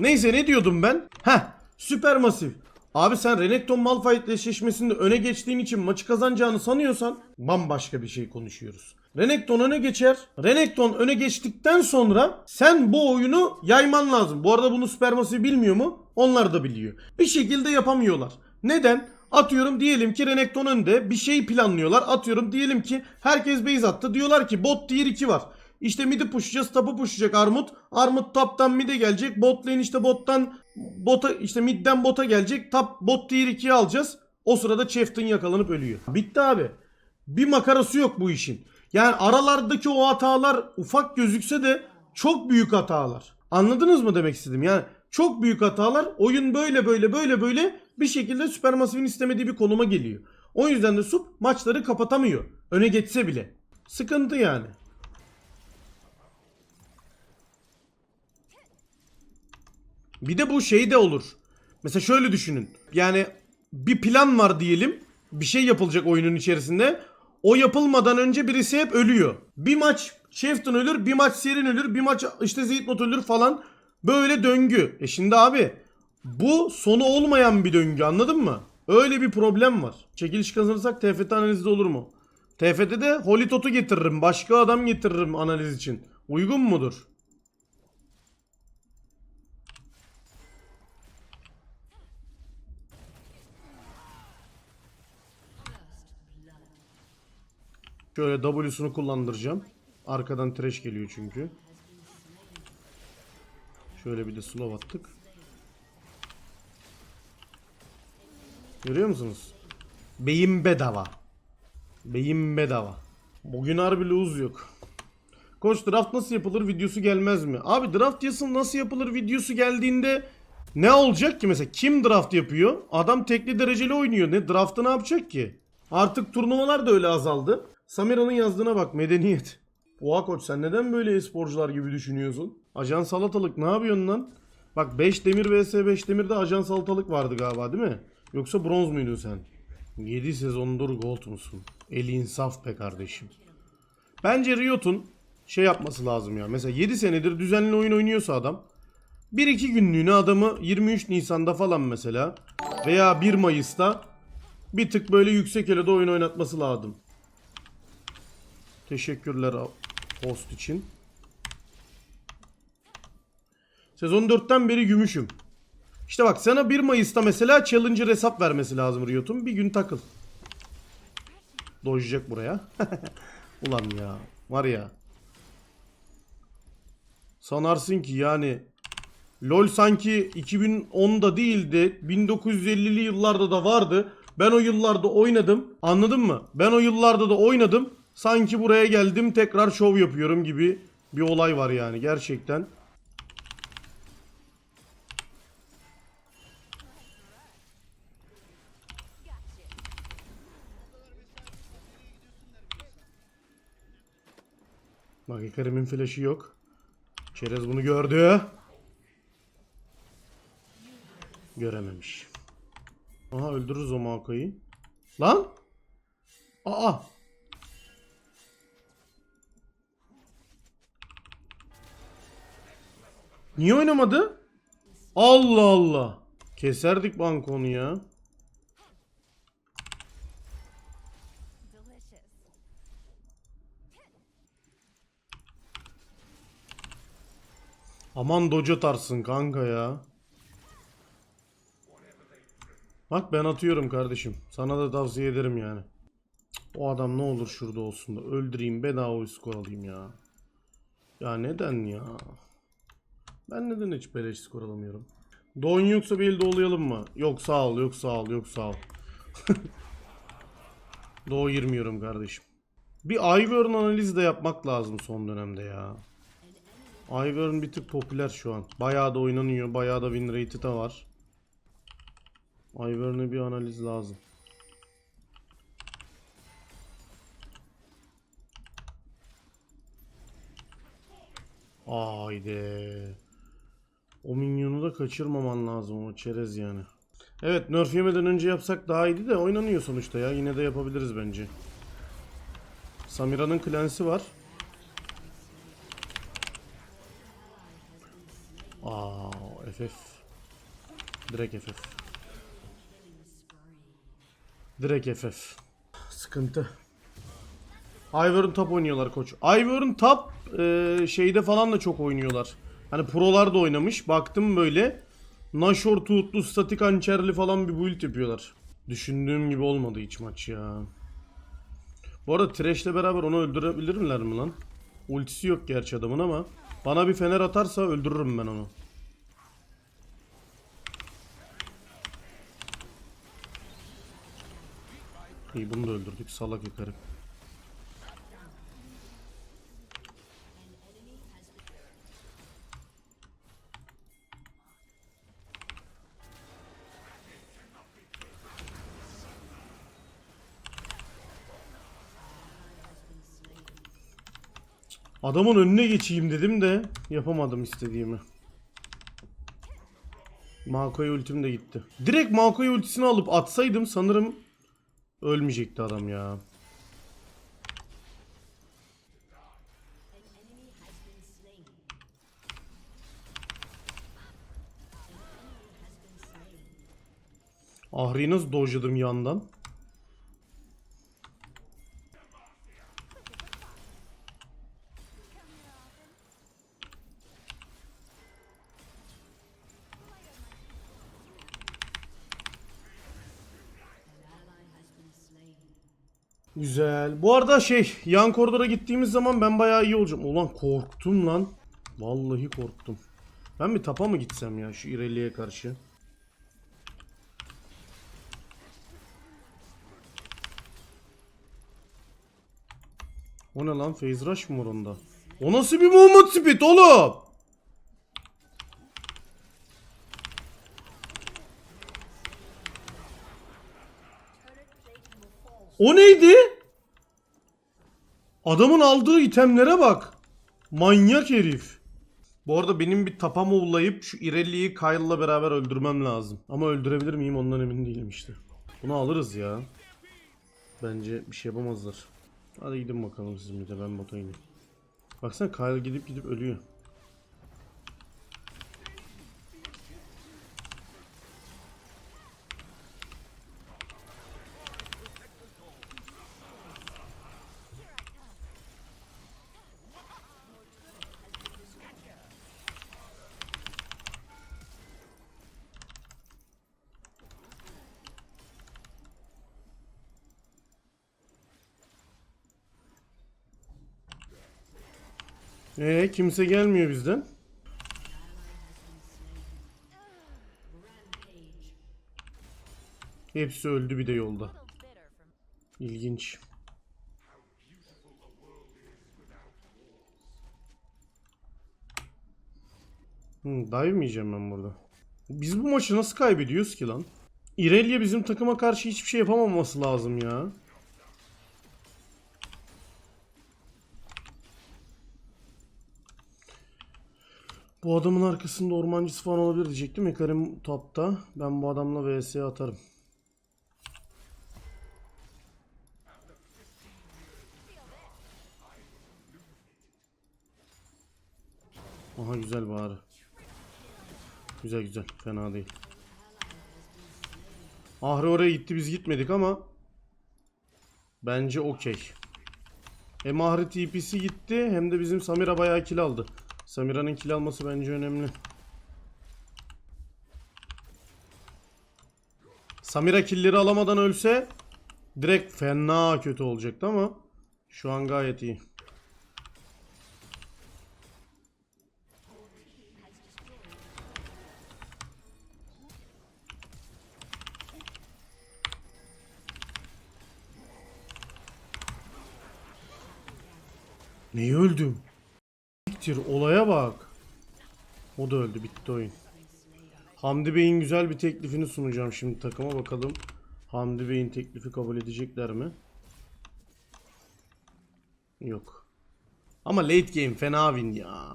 Neyse ne diyordum ben? Heh Süpermasif. Abi sen Renekton Malphite eşleşmesinde öne geçtiğin için maçı kazanacağını sanıyorsan bambaşka bir şey konuşuyoruz. Renekton öne geçer. Renekton öne geçtikten sonra sen bu oyunu yayman lazım. Bu arada bunu Supermassive bilmiyor mu? Onlar da biliyor. Bir şekilde yapamıyorlar. Neden? Atıyorum diyelim ki Renekton önde bir şey planlıyorlar. Atıyorum diyelim ki herkes base attı. Diyorlar ki bot tier 2 var. İşte mid'i pushlayacağız, tapı pushlayacak Armut. Armut taptan mid'e gelecek. Bot lane işte bottan bota işte mid'den bota gelecek. Tap bot tier 2'yi alacağız. O sırada Chieftain yakalanıp ölüyor. Bitti abi. Bir makarası yok bu işin. Yani aralardaki o hatalar ufak gözükse de çok büyük hatalar. Anladınız mı demek istedim? Yani çok büyük hatalar oyun böyle böyle böyle böyle bir şekilde Supermassive'in istemediği bir konuma geliyor. O yüzden de Sup maçları kapatamıyor. Öne geçse bile. Sıkıntı yani. Bir de bu şey de olur. Mesela şöyle düşünün. Yani bir plan var diyelim. Bir şey yapılacak oyunun içerisinde. O yapılmadan önce birisi hep ölüyor. Bir maç Shefton ölür, bir maç Serin ölür, bir maç işte Zeytnot ölür falan. Böyle döngü. E şimdi abi bu sonu olmayan bir döngü anladın mı? Öyle bir problem var. Çekiliş kazanırsak TFT analizi olur mu? TFT'de Holitot'u getiririm. Başka adam getiririm analiz için. Uygun mudur? Şöyle W'sunu kullandıracağım. Arkadan trash geliyor çünkü. Şöyle bir de slow attık. Görüyor musunuz? Beyin bedava. Beyin bedava. Bugün harbi lose yok. Koç draft nasıl yapılır videosu gelmez mi? Abi draft yazın nasıl yapılır videosu geldiğinde ne olacak ki mesela kim draft yapıyor? Adam tekli dereceli oynuyor. Ne draftı ne yapacak ki? Artık turnuvalar da öyle azaldı. Samira'nın yazdığına bak medeniyet. Oha koç sen neden böyle e-sporcular gibi düşünüyorsun? Ajan salatalık ne yapıyorsun lan? Bak 5 demir vs 5 demirde ajan salatalık vardı galiba değil mi? Yoksa bronz muydun sen? 7 sezondur gold musun? El insaf be kardeşim. Bence Riot'un şey yapması lazım ya. Mesela 7 senedir düzenli oyun oynuyorsa adam 1-2 günlüğüne adamı 23 Nisan'da falan mesela veya 1 Mayıs'ta bir tık böyle yüksek elo'da oyun oynatması lazım. Teşekkürler host için. Sezon 4'ten beri gümüşüm. İşte bak sana 1 Mayıs'ta mesela Challenger hesap vermesi lazım Riot'un. Bir gün takıl. Dojacak buraya. Ulan ya. Var ya. Sanarsın ki yani LoL sanki 2010'da değildi. 1950'li yıllarda da vardı. Ben o yıllarda oynadım. Anladın mı? Ben o yıllarda da oynadım. Sanki buraya geldim tekrar şov yapıyorum gibi bir olay var yani gerçekten. Bak Ikarim'in flash'ı yok. Çerez bunu gördü. Görememiş. Aha öldürürüz o Maoko'yu. Lan! Aa! Niye oynamadı? Allah Allah. Keserdik bankonu ya. Aman dojo tarsın kanka ya. Bak ben atıyorum kardeşim. Sana da tavsiye ederim yani. O adam ne olur şurada olsun da öldüreyim bedava skor alayım ya. Ya neden ya? Ben neden hiç beleş skor alamıyorum? Don yoksa bir elde olayalım mı? Yok sağ ol, yok sağ ol, yok sağ ol. Doğu girmiyorum kardeşim. Bir Ivern analizi de yapmak lazım son dönemde ya. Ivern bir tık popüler şu an. Bayağı da oynanıyor. Bayağı da win rate'i de var. Ivern'e bir analiz lazım. Haydi. O minyonu da kaçırmaman lazım o çerez yani. Evet nerf yemeden önce yapsak daha iyiydi de oynanıyor sonuçta ya. Yine de yapabiliriz bence. Samira'nın klansi var. Aa, FF. Direkt FF. Direkt FF. Sıkıntı. Ivern top oynuyorlar koç. Ivern top e, şeyde falan da çok oynuyorlar. Hani prolar da oynamış. Baktım böyle. Nashor tuğutlu statik hançerli falan bir build yapıyorlar. Düşündüğüm gibi olmadı hiç maç ya. Bu arada Thresh'le beraber onu öldürebilirler mi lan? Ultisi yok gerçi adamın ama. Bana bir fener atarsa öldürürüm ben onu. İyi bunu da öldürdük. Salak yukarı. Adamın önüne geçeyim dedim de yapamadım istediğimi. Mako'ya ultim de gitti. Direkt Mako'ya ultisini alıp atsaydım sanırım ölmeyecekti adam ya. Ahri'yi nasıl dojladım yandan? Güzel. Bu arada şey yan koridora gittiğimiz zaman ben bayağı iyi olacağım. Ulan korktum lan. Vallahi korktum. Ben bir tapa mı gitsem ya şu İrelia'ya karşı? O ne lan? Phase Rush mı var onda? O nasıl bir movement speed oğlum? O neydi? Adamın aldığı itemlere bak. Manyak herif. Bu arada benim bir tapam ullayıp şu İrelia'yı Kyle'la beraber öldürmem lazım. Ama öldürebilir miyim ondan emin değilim işte. Bunu alırız ya. Bence bir şey yapamazlar. Hadi gidin bakalım siz bir de ben bota ineyim. Baksana Kyle gidip gidip ölüyor. Ee kimse gelmiyor bizden. Hepsi öldü bir de yolda. İlginç. Hmm, dive yiyeceğim ben burada? Biz bu maçı nasıl kaybediyoruz ki lan? İrelia bizim takıma karşı hiçbir şey yapamaması lazım ya. Bu adamın arkasında ormancısı falan olabilir diyecektim. Ekarim topta. Ben bu adamla vs atarım. Aha güzel bari. Güzel güzel. Fena değil. Ahri oraya gitti biz gitmedik ama bence okey. Hem Ahri TP'si gitti hem de bizim Samira bayağı kill aldı. Samira'nın kill alması bence önemli. Samira killleri alamadan ölse direkt fena kötü olacaktı ama şu an gayet iyi. Neyi öldüm? Siktir olaya bak. O da öldü bitti oyun. Hamdi Bey'in güzel bir teklifini sunacağım şimdi takıma bakalım. Hamdi Bey'in teklifi kabul edecekler mi? Yok. Ama late game fena win ya.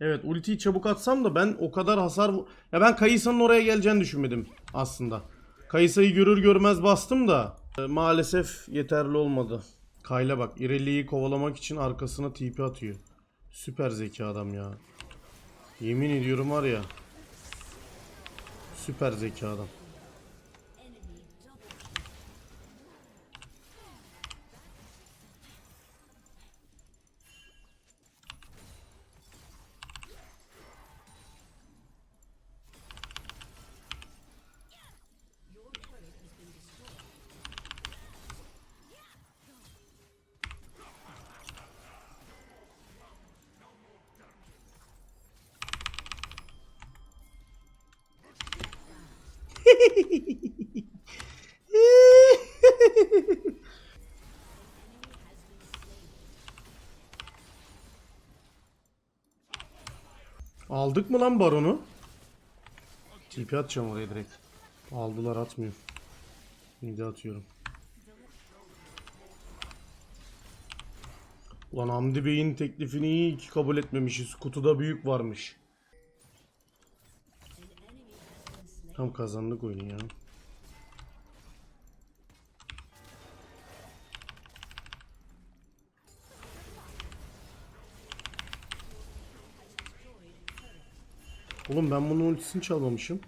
Evet ultiyi çabuk atsam da ben o kadar hasar... Ya ben Kayısa'nın oraya geleceğini düşünmedim aslında. Kayısa'yı görür görmez bastım da e, maalesef yeterli olmadı. Kayla bak İrelia'yı kovalamak için arkasına TP atıyor. Süper zeki adam ya. Yemin ediyorum var ya. Süper zeki adam. Aldık mı lan baronu? TP atacağım oraya direkt. Aldılar atmıyor. Midi atıyorum. Ulan Hamdi Bey'in teklifini iyi ki kabul etmemişiz. Kutuda büyük varmış. Tam kazandık oyunu ya. Oğlum ben bunun ultisini çalmamışım.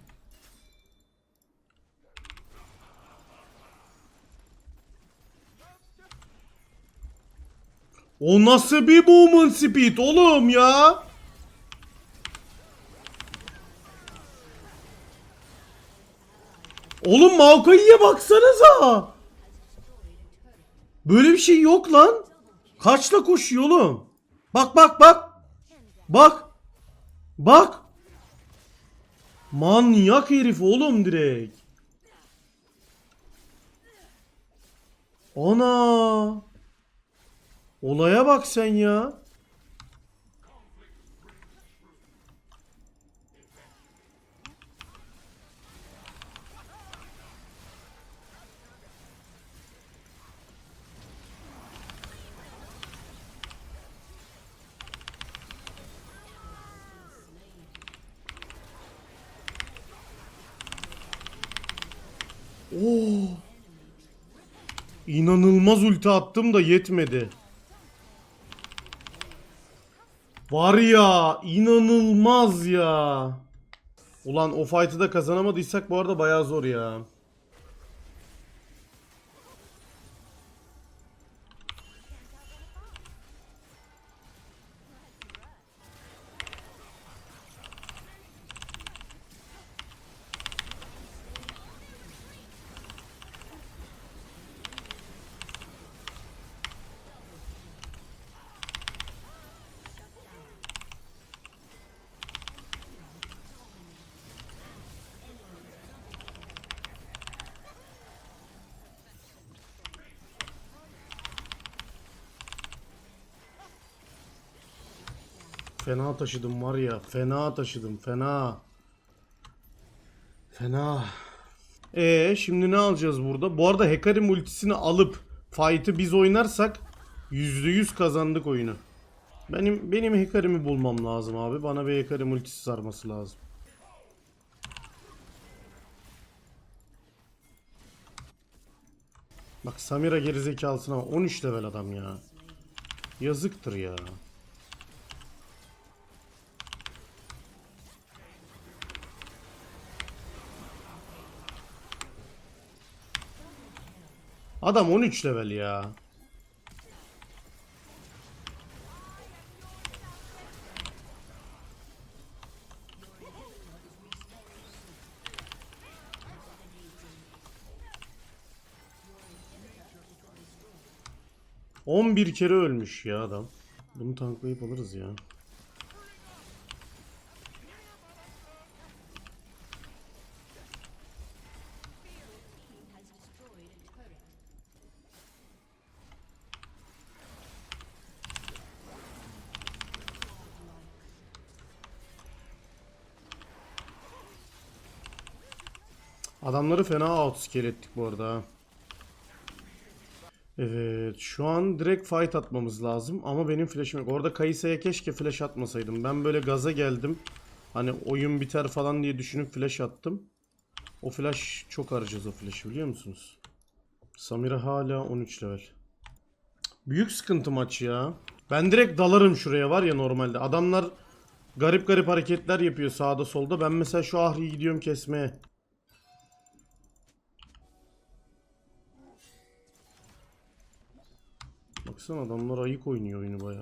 O nasıl bir movement speed oğlum ya? Oğlum Maokai'ye baksanıza. Böyle bir şey yok lan. Kaçla koşuyor oğlum? Bak bak bak. Bak. Bak. Manyak herif oğlum direkt. Ana. Olaya bak sen ya. Oo. İnanılmaz ulti attım da yetmedi. Var ya inanılmaz ya. Ulan o fight'ı da kazanamadıysak bu arada bayağı zor ya. Fena taşıdım var ya. Fena taşıdım. Fena. Fena. Ee şimdi ne alacağız burada? Bu arada Hekarim ultisini alıp fight'ı biz oynarsak %100 kazandık oyunu. Benim benim Hekarim'i bulmam lazım abi. Bana bir Hekarim ultisi sarması lazım. Bak Samira gerizekalısına bak. 13 level adam ya. Yazıktır ya. Adam 13 level ya. On bir kere ölmüş ya adam. Bunu tanklayıp alırız ya. Adamları fena outscale ettik bu arada. Evet şu an direkt fight atmamız lazım ama benim flash'ım yok. Orada Kayısa'ya keşke flash atmasaydım. Ben böyle gaza geldim. Hani oyun biter falan diye düşünüp flash attım. O flash çok harcayacağız o flash'ı biliyor musunuz? Samira hala 13 level. Büyük sıkıntı maç ya. Ben direkt dalarım şuraya var ya normalde. Adamlar garip garip hareketler yapıyor sağda solda. Ben mesela şu Ahri'yi gidiyorum kesmeye. Baksana adamlar ayık oynuyor oyunu baya.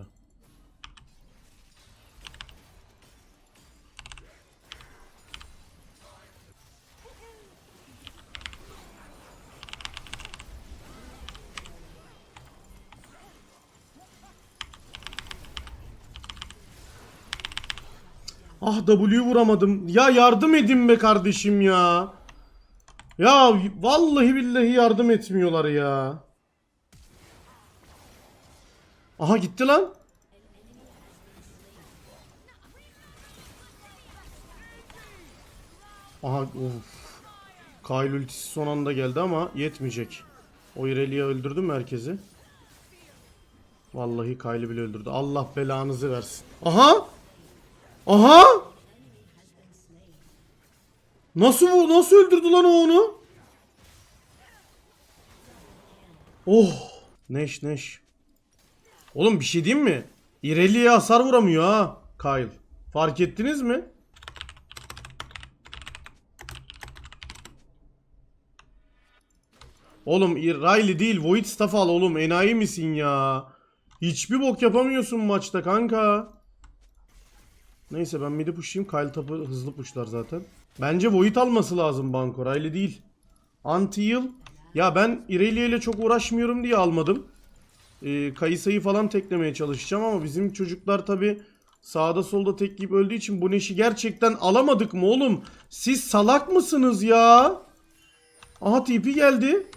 Ah W vuramadım. Ya yardım edin be kardeşim ya. Ya vallahi billahi yardım etmiyorlar ya. Aha gitti lan. Aha of. Kyle ultisi son anda geldi ama yetmeyecek. O Irelia öldürdü mü herkesi? Vallahi Kyle'ı bile öldürdü. Allah belanızı versin. Aha! Aha! Nasıl? Nasıl öldürdü lan o onu? Oh! Neş neş. Oğlum bir şey diyeyim mi? İreli'ye hasar vuramıyor ha Kyle. Fark ettiniz mi? Oğlum Riley değil Void Staff al oğlum enayi misin ya? Hiçbir bok yapamıyorsun maçta kanka. Neyse ben midi pushlayayım. Kyle tapı hızlı pushlar zaten. Bence Void alması lazım Banko. Riley değil. Anti-heal. Ya ben Irelia ile çok uğraşmıyorum diye almadım. Ee, Kayısa'yı falan teklemeye çalışacağım ama bizim çocuklar tabi sağda solda tekleyip öldüğü için bu neşi gerçekten alamadık mı oğlum? Siz salak mısınız ya? Aha TP geldi.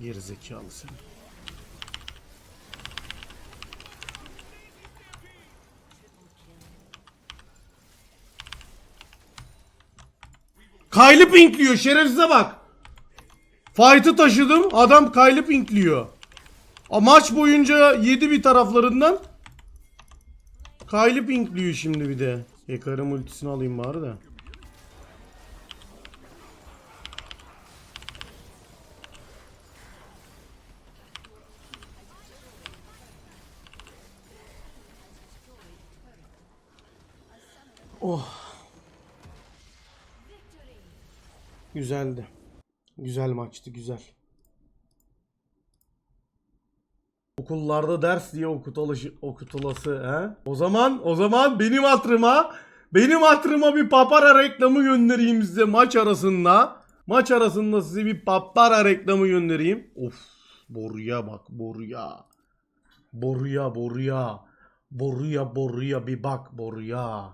Gerizekalı sen. Kyle'ı pinkliyor şerefsize bak. Fight'ı taşıdım adam Kyle'ı pinkliyor. A maç boyunca yedi bir taraflarından. Kyle'ı pinkliyor şimdi bir de. Yakarım ultisini alayım bari de. Güzeldi. Güzel maçtı güzel. Okullarda ders diye okutulası, okutulası he? O zaman o zaman benim hatırıma benim hatırıma bir papara reklamı göndereyim size maç arasında. Maç arasında size bir papara reklamı göndereyim. Of boruya bak boruya. Boruya boruya. Boruya boruya bir bak boruya.